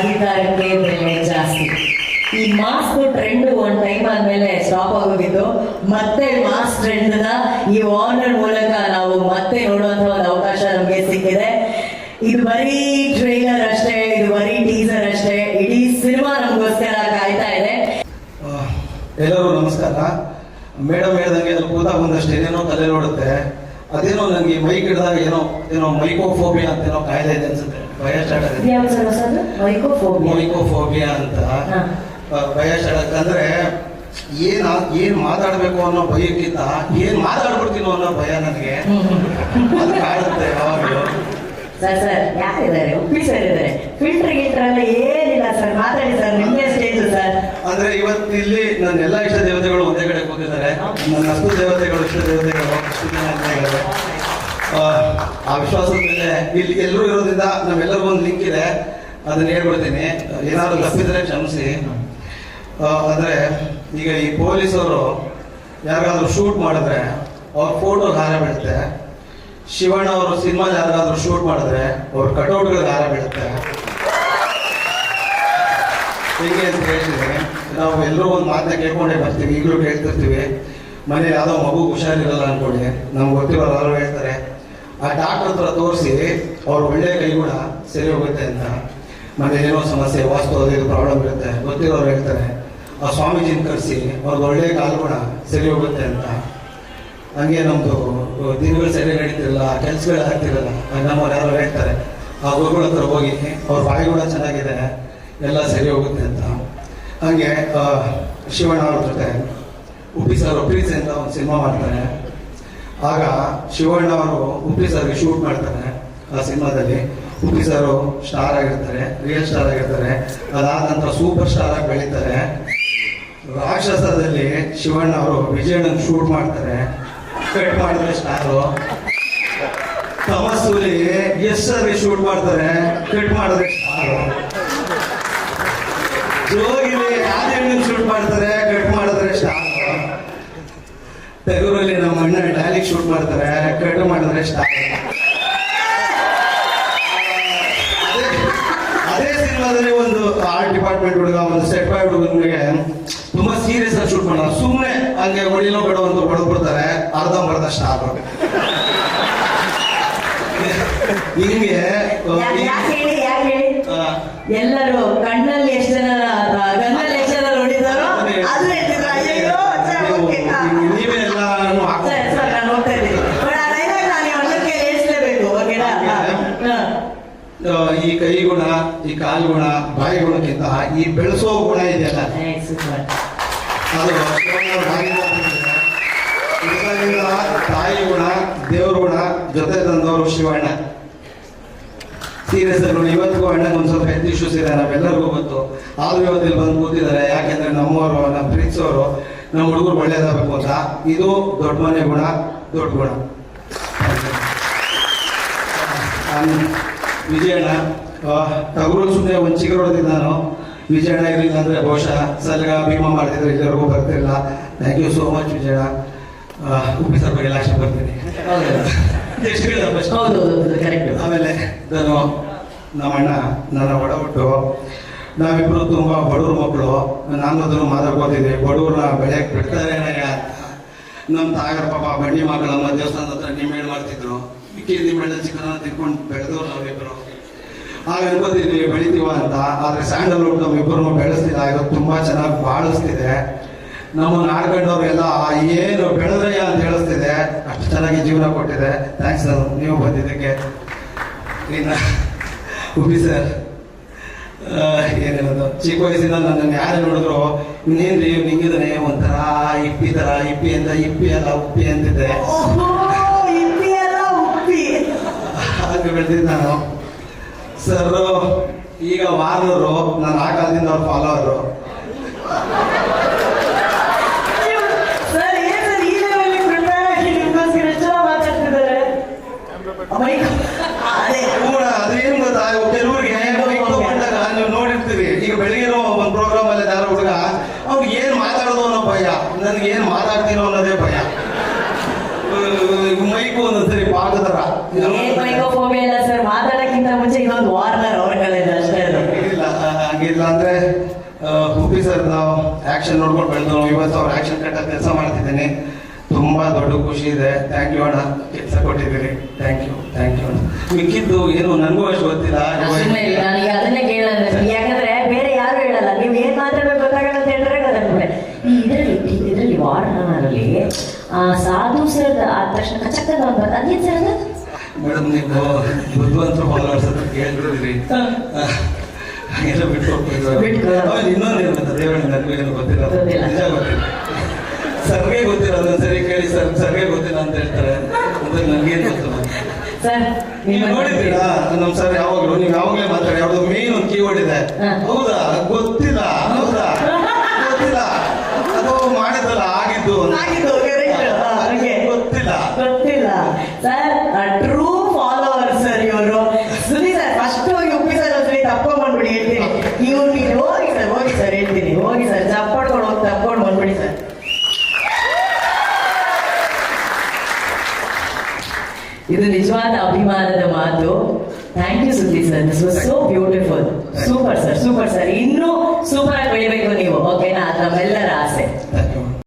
ಅಧಿಕಾರಕ್ಕೆ ಬೆಲೆ ಜಾಸ್ತಿ. ಈ ಮಾಸ್ಕ್ ಟ್ರೆಂಡ್ ಒಂದ್ ಟೈಮ್ ಆದ್ಮೇಲೆ ಸ್ಟಾಪ್ ಆಗೋಗಿತ್ತು. ಮತ್ತೆ ಮಾಸ್ಕ್ ಟ್ರೆಂಡ್ನ ಈ ಆನ್ಲೈನ್ ಮೂಲಕ ನಾವು ಮತ್ತೆ ನೋಡುವಂತ ಒಂದು ಅವಕಾಶ ನಮಗೆ ಸಿಕ್ಕಿದೆ. ಇದು ಬರೀ ಟ್ರೈಲರ್ ಅಷ್ಟೇ, ಇದು ಬರೀ ಟೀಸರ್ ಅಷ್ಟೇ, ಇಡೀ ಸಿನಿಮಾ ನಮಗೋಸ್ಕರ ಕಾಯ್ತಾ ಇದೆ. ಎಲ್ಲರೂ ನಮಸ್ಕಾರ. ಮೇಡಮ್ ಹೇಳ್ದಂಗೆ ಅಲ್ಲಿ ಕೂತ ಒಂದಷ್ಟು, ಏನೇನೋ ತಲೆ ನೋಡುತ್ತೆ ಅದೇನೋ ನನಗೆ ಮೈಕ್ ಹಿಡಿದಾಗ ಏನೋ ಏನೋ ಮೈಕೋಫೋಬಿಯಾ ಅಂತ ಏನೋ ಕಾಯಿಲೆ ಇದೆ ಅನ್ಸುತ್ತೆ. ಮೈಕೋಫೋಬಿಯಾ. ಅಂತ. ಹಾ. ಆ, ಭಯ ಸ್ಟಾರ್ಟ್ ಆಗುತ್ತೆ ಅಂದ್ರೆ ಏನ್ ಏನ್ ಮಾತಾಡ್ಬೇಕು ಅನ್ನೋ ಭಯಕ್ಕಿಂತ ಏನ್ ಮಾತಾಡ್ಬಿಡ್ತೀನೋ ಅನ್ನೋ ಭಯ ನನಗೆ. ಅದು ಕಾಡುತ್ತೆ ಯಾವಾಗಲೂ. ಸರ್ ಸರ್ ಯಾರಿದ್ದಾರೆ? ಉಪ್ಪಿ ಸರ್ ಇದ್ದಾರೆ. ಫಿಲ್ಟರ್ ಗಿಲ್ಟರ್ ಎಲ್ಲ ಏನಿಲ್ಲ ಸರ್. ಮಾತಾಡಿ ಸರ್ ನಿಮ್ಗೆ ಸ್ಟೇಜ್ ಸರ್. ಅಂದ್ರೆ ಇವತ್ತು ಇಲ್ಲಿ ನನ್ನ ಎಲ್ಲ ಇಷ್ಟ ದೇವತೆಗಳು ಒಂದೇ ಕಡೆ ಕೂತಿದ್ದಾರೆ. ನನ್ನ ಹತ್ತು ದೇವತೆಗಳು ಇಷ್ಟ ದೇವತೆಗಳು ಇಷ್ಟು ಇದ್ದಾರೆ. ಆ, ವಿಶ್ವಾಸದ ಮೇಲೆ ಇಲ್ಲಿ ಎಲ್ಲರೂ ಇರೋದ್ರಿಂದ ನಮ್ಮೆಲ್ಲರಿಗೂ ಒಂದು ಲಿಂಕ್ ಇದೆ. ಅದನ್ನ ಹೇಳ್ಬಿಡ್ತೀನಿ. ಏನಾದ್ರು ತಪ್ಪಿದ್ರೆ ಕ್ಷಮಿಸಿ. ಅಂದ್ರೆ ಈಗ ಈ ಪೊಲೀಸರು ಯಾರಿಗಾದ್ರೂ ಶೂಟ್ ಮಾಡಿದ್ರೆ ಅವ್ರ ಫೋಟೋ ಹಾರ ಬೀಳುತ್ತೆ. ಶಿವಣ್ಣ ಅವರು ಸಿನಿಮಾ ಯಾರಿಗಾದ್ರೂ ಶೂಟ್ ಮಾಡಿದ್ರೆ ಅವ್ರ ಕಟೌಟ್ಗಳಿಗೆ ಹಾರ ಬೀಳುತ್ತೆ. ಹೇಗೆ ಅಂತ ಹೇಳ್ತಿದ್ದೀನಿ ನಾವು ಎಲ್ಲರೂ ಒಂದು ಮಾತನ್ನ ಕೇಳ್ಕೊಂಡೇ ಬರ್ತೀವಿ. ಈಗಲೂ ಕೇಳ್ತಿರ್ತೀವಿ. ಮನೇಲಿ ಯಾವುದೋ ಮಗು ಹುಷಾರಿರಲ್ಲ ಅನ್ಕೊಳ್ಳಿ. ನಮ್ಗೆ ಗೊತ್ತಿರೋ ಯಾರು ಹೇಳ್ತಾರೆ. ಆ ಡಾಕ್ಟರ್ ಹತ್ರ ತೋರಿಸಿ ಅವ್ರ ಒಳ್ಳೆ ಕೂಡ ಸರಿ ಹೋಗುತ್ತೆ ಅಂತ. ಮತ್ತೆ ಏನೋ ಸಮಸ್ಯೆ ವಾಸ್ತು ಅದು ಇದು ಪ್ರಾಬ್ಲಮ್ ಇರುತ್ತೆ, ಗೊತ್ತಿರೋರು ಹೇಳ್ತಾರೆ. ಆ ಸ್ವಾಮೀಜಿನ ಕರೆಸಿ ಅವ್ರಿಗೆ ಒಳ್ಳೆ ಕೂಡ ಸರಿ ಹೋಗುತ್ತೆ ಅಂತ. ಹಂಗೆ ನಮ್ದು ದಿನಗಳು ಸರಿ ನಡೀತಿರಲ್ಲ ಕೆಲ್ಸಗಳು ಆಗ್ತಿರಲ್ಲ ನಮ್ಮವ್ರು ಯಾರೋ ಹೇಳ್ತಾರೆ. ಆ ಗುರುಗಳ ಹತ್ರ ಹೋಗಿ, ಅವ್ರ ಬಾಯಿ ಕೂಡ ಚೆನ್ನಾಗಿದೆ, ಎಲ್ಲ ಸರಿ ಹೋಗುತ್ತೆ ಅಂತ. ಹಂಗೆ ಶಿವಣ್ಣ ಅವ್ರ ಜೊತೆ ಉಪ್ಪಿ ಸರ್ ಪ್ರೀತಿ ಅಂತ ಒಂದು ಸಿನಿಮಾ ಮಾಡ್ತಾರೆ. ಆಗ ಶಿವಣ್ಣ ಅವರು ಉಪ್ಪಿ ಸರ್ಗೆ ಶೂಟ್ ಮಾಡ್ತಾರೆ ಆ ಸಿನಿಮಾದಲ್ಲಿ. ಉಪ್ಪಿ ಸರ್ ಸ್ಟಾರ್ ಆಗಿರ್ತಾರೆ ರಿಯಲ್ ಸ್ಟಾರ್ ಆಗಿರ್ತಾರೆ. ಅದಾದ ನಂತರ ಸೂಪರ್ ಸ್ಟಾರ್ ಆಗಿ ಬೆಳೀತಾರೆ. ರಾಕ್ಷಸದಲ್ಲಿ ಶಿವಣ್ಣ ಅವರು ವಿಜಯಣ್ಣ ಶೂಟ್ ಮಾಡ್ತಾರೆ. ಕಟ್ ಮಾಡಿದ್ರೆ ಸ್ಟಾರು ತಮಸ್ಸೂಲಿ ಎಸ್ ಸರ್ಗೆ ಶೂಟ್ ಮಾಡ್ತಾರೆ. ಕಟ್ ಮಾಡಿದ್ರೆ ಸ್ಟಾರು ಜೋಗಿಲಿ ಆದಿಣ್ಣನ ಶೂಟ್ ಮಾಡ್ತಾರೆ. ಕಟ್ ಮಾಡಿದ್ರೆ ಸ್ಟಾರು ಡಾಲಿಗೆ ಶೂಟ್ ಮಾಡ್ತಾರೆ ಕಟ್ ಮಾಡಿದ್ರೆ ಸ್ಟಾರ್ಟ್ ಅದೇ ಸಿನಿಮಾದಲ್ಲಿ ಒಂದು ಆರ್ಟ್ ಡಿಪಾರ್ಟ್ಮೆಂಟ್ ಹುಡುಗ ಒಂದು ಸೆಟ್ ಬಾಯ್ ಹುಡುಗನಿಗೆ ತುಂಬಾ ಸೀರಿಯಸ್ ಆಗಿ ಶೂಟ್ ಮಾಡೋದು ಸುಮ್ಮನೆ ಹಂಗೆ ಹೊಡಿಲೋ ಬೇಡ ಅಂತ ಹೊಡೆದ್ಬಿಡ್ತಾರೆ ಅರ್ಧಂಬರ್ಧ ಅರ್ಧ ಹಿಂಗೆ ಎಲ್ಲರೂ ಕಣ್ಣಲ್ಲಿ ಈ ಕೈ ಗುಣ ಈ ಕಾಲು ಗುಣ ಬಾಯಿ ಗುಣಕ್ಕಿಂತ ಈ ಬೆಳೆಸೋ ಗುಣ ಇದೆಯಲ್ಲ? ಅದು ತಾಯಿ ಗುಣ ದೇವ್ರ ಗುಣ ಜೊತೆ ತಂದವರು ಶಿವಣ್ಣ. ಸೀರಿಯಸ್ ಇವತ್ತಿಗೂ ಅಣ್ಣಗೆ ಒಂದು ಸ್ವಲ್ಪ ಹೆಲ್ತ್ ಇಶ್ಯೂಸ್ ಇದೆ ನಾವೆಲ್ಲರಿಗೂ ಗೊತ್ತು. ಆದ್ರೂ ಇವತ್ತಿಲ್ಲಿ ಬಂದು ಕೂತಿದ್ದಾರೆ. ಯಾಕೆಂದ್ರೆ ನಮ್ಮವರು ನಮ್ಮ ಪ್ರೀತಿಸೋರು ನಮ್ಮ ಹುಡುಗರು ಒಳ್ಳೇದಾಗಬೇಕು ಅಂತ. ಇದು ದೊಡ್ಡ ಮನೆ ಗುಣ ದೊಡ್ಡ ಗುಣ. ವಿಜಯಣ್ಣ ಟಗರು ಸುಮ್ಮನೆ ಒಂದು ಹೊಡೆದಿದ್ದು ನಾನು. ವಿಜಯಣ್ಣ ಇರಲಿಲ್ಲ ಅಂದರೆ ಬಹುಶಃ ಸಲಗ ಭೀಮ ಮಾಡ್ತಿದ್ರೆ ಇಲ್ಲಿವರೆಗೂ ಬರ್ತಿರಲಿಲ್ಲ thank you so much Vijayanna. Uppi sir ಬಗ್ಗೆ ಲಾಸ್ಟ್ ಬರ್ತೀನಿ ಆಮೇಲೆ ನಾನು ನಮ್ಮ ಅಣ್ಣ ನನ್ನ ಒಡಬಿಟ್ಟು ನಾವಿಬ್ಬರು ತುಂಬ ಬಡವ್ರ ಮಕ್ಕಳು. ನಾನು ಅದನ್ನು ಮಾತಾಡ್ಕೋತಿದ್ವಿ ಬಡವ್ರನ್ನ ಬೆಳೆಯಕ್ಕೆ ಬಿಡ್ತಾರೆ. ನಮ್ಮ ತಾಯಾರ ಪಾಪ ಬಂಡಿ ಮಕ್ಕಳಮ್ಮ ದೇವಸ್ಥಾನದ ಹತ್ರ ನಿಮ್ಮೇಳು ಮಾಡ್ತಿದ್ರು. ಮಿಕ್ಕಿ ನಿಂಬೆಹಣ್ಣು ಚಿಕ್ಕನ ತಿಳ್ಕೊಂಡು ಬೆಳೆದವ್ರು ನಾವಿಬ್ರು. ನೀವು ಬೆಳಿತೀವ ಅಂತ ಆದ್ರೆ ಸ್ಯಾಂಡಲ್ವುಡ್ ನಮ್ಮಿಬ್ಬರನ್ನು ಬೆಳೆಸ್ತಿಲ್ಲ. ಇವತ್ತು ತುಂಬಾ ಚೆನ್ನಾಗಿ ಬಾಳಿಸ್ತಿದೆ. ನಮ್ಮ ಆಡ್ಕೊಂಡವ್ರು ಎಲ್ಲ ಏನು ಬೆಳೆದ್ರಯ್ಯ ಅಂತ ಹೇಳಿಸ್ತಿದೆ. ಅಷ್ಟು ಚೆನ್ನಾಗಿ ಜೀವನ ಕೊಟ್ಟಿದೆ. ಥ್ಯಾಂಕ್ಸ್ ಸರ್ ನೀವು ಬಂದಿದ್ದಕ್ಕೆ. ಇನ್ನ ಉಪ್ಪಿ ಸರ್ ಏನು ಹೇಳೋದು? ಚಿಕ್ಕ ವಯಸ್ಸಿಂದ ನನ್ನನ್ನು ಯಾರು ನೋಡಿದ್ರು ಇನ್ನೇನು ರೀ ನಿಂಗಿದ್ರೆ ಒಂಥರ ಇಪ್ಪಿ ತರ ಇಪ್ಪಿ ಅಂತ ಇಪ್ಪಿ ಅಲ್ಲ ಉಪ್ಪಿ ಅಂತಿದ್ದೆ. ಹಾಗೆ ಬೆಳೆದಿದ್ದು ನಾನು. ಸರ್ ಈಗ ವಾರರು ನಾನು ಆ ಕಾಲದಿಂದ ಅವ್ರು ಫಾಲೋವರು ಅದೇನು ಗೊತ್ತಾ? ಕೆಲವ್ರಿಗೆ ಬಂದಾಗ ನೀವು ನೋಡಿರ್ತೀರಿ. ಈಗ ಬೆಳಿಗ್ಗೆ ಒಂದು ಪ್ರೋಗ್ರಾಮ್ ಅಲ್ಲಿ ಯಾರೋ ಹುಡುಗ ಅವ್ನಿಗೆ ಏನು ಮಾತಾಡೋದು ಅನ್ನೋ ಭಯ. ನನ್ಗೆ ಏನು ಮಾತಾಡ್ತೀನೋ ಅನ್ನೋದೇ ಭಯ. ಮೈಕು ಒಂದೊಂದ್ಸರಿ ಪಾಕದರ ಏನ್ ಮಾತಾಡಕ್ಕಿಂತ ಮುಂಚೆ ಇನ್ನೊಂದು ವಾರ್ನರ್ ಅವ್ರ ಕಲೆಯಿಂದ ಅಷ್ಟೇ ಇಲ್ಲ ಅಂದ್ರೆ ಹುಬ್ಬಿ ಸರ್ ನಾವು ಆ್ಯಕ್ಷನ್ ನೋಡ್ಕೊಂಡು ಬೆಳೆದು ಇವತ್ತು ಅವ್ರ ಆಕ್ಷನ್ ಕಟ್ಟ ಕೆಲಸ ಮಾಡ್ತಿದ್ದೀನಿ. ತುಂಬಾ ದೊಡ್ಡ ಖುಷಿ ಇದೆ. ಥ್ಯಾಂಕ್ ಯು ಅಣ್ಣ. ಕೆಲಸ ಕೊಟ್ಟಿದ್ದೀರಿ. ಥ್ಯಾಂಕ್ ಯು ಥ್ಯಾಂಕ್ ಯು ಅಣ್ಣ. ಮಿಕ್ಕಿದ್ದು ಏನು ನನಗೂ ಅಷ್ಟು ಗೊತ್ತಿಲ್ಲ. ನನಗೆ ಅದನ್ನೇ ಕೇಳಲ್ಲ ಯಾಕಂದ್ರೆ ಬೇರೆ ಯಾರು ಹೇಳಲ್ಲ. ನೀವು ಏನ್ ಮಾತಾಡ್ಬೇಕು ಗೊತ್ತಾಗಲ್ಲ ಅಂತ ಹೇಳಿದ್ರೆ ಗೊತ್ತಾಗ್ತದೆ ಈ ಇದರಲ್ಲಿ ಇದರಲ್ಲಿ ವಾರ್ನಲ್ಲಿ ಸಾಧು ಸರ್ ಆದ ತಕ್ಷಣ ಕಚಕ್ಕ ಅದೇನ್ ಸರ್ ಅದು? ಮೇಡಮ್ ನೀವು ಬುದ್ಧಿವಂತರು ಫಾಲೋವರ್ಸ್ ಅಂತ ಕೇಳಿದ್ರಿ ಹಾಗೆಲ್ಲ ಬಿಟ್ಟು. ಇನ್ನೊಂದು ಏನು ಗೊತ್ತಾ ದೇವಣ್ಣ ನನಗೂ ಏನು ಗೊತ್ತಿಲ್ಲ. ನಿಜ ಗೊತ್ತಿಲ್ಲ. ಸರ್ಗೆ ಗೊತ್ತಿಲ್ಲ ಒಂದ್ಸರಿ ಕೇಳಿ ಸರ್ ಸರ್ಗೆ ಗೊತ್ತಿಲ್ಲ ಅಂತ ಹೇಳ್ತಾರೆ. ಅಂದ್ರೆ ನನಗೇನು ಗೊತ್ತಿಲ್ಲ. ನೀವು ನೋಡಿದ್ದೀರಾ? ನಮ್ಮ ಸರ್ ಯಾವಾಗಲೂ ನೀವು ಯಾವಾಗಲೇ ಮಾತಾಡಿ ಯಾವ್ದು ಮೇನ್ ಒಂದು ಕೀವರ್ಡ್ ಇದೆ. ಹೌದಾ? ಗೊತ್ತಿಲ್ಲ. ಹೌದಾ? ಗೊತ್ತಿಲ್ಲ. ಅದು ಮಾಡಿದ್ದಲ್ಲ ಆಗಿದ್ದು. ಆಗಿದ್ದು, correct. ಹಾ, ಹಾಗೆ. ಗೊತ್ತಿಲ್ಲ ಗೊತ್ತಿಲ್ಲ ಸರ್ ಟ್ರೂ ಫಾಲೋವರ್ ಸರ್ ಇವರು ಸುನಿ ಸರ್ ಫಸ್ಟ್ ಹೋಗಿ ಉಪ್ಪಿ ಸರ್ ಒಂದ್ಸರಿ ತಪ್ಕೊಂಡ್ ಬಂದ್ಬಿಡಿ ಹೇಳ್ತೀನಿ ಇವ್ರು ನೀವು ಹೋಗಿ ಸರ್ ಹೋಗಿ ಸರ್ ಹೇಳ್ತೀನಿ ಹೋಗಿ ಸರ್ ಚಪ್ಪಾಡ್ಕೊಂಡು ಹೋಗಿ ತಪ್ಕೊಂಡು ಬಂದ್ಬಿಡಿ ಸರ್ ಇದು ನಿಜವಾದ ಅಭಿಮಾನದ ಮಾತು. ಥ್ಯಾಂಕ್ ಯು ಸುದ್ದಿ sir this was so beautiful super sir super sir ಇನ್ನೂ ಸೂಪರ್ ಆಗಿ ಬೆಳಿಬೇಕು ನೀವು. ಓಕೆನಾ ಅದು ನಮ್ಮೆಲ್ಲರ ಆಸೆ.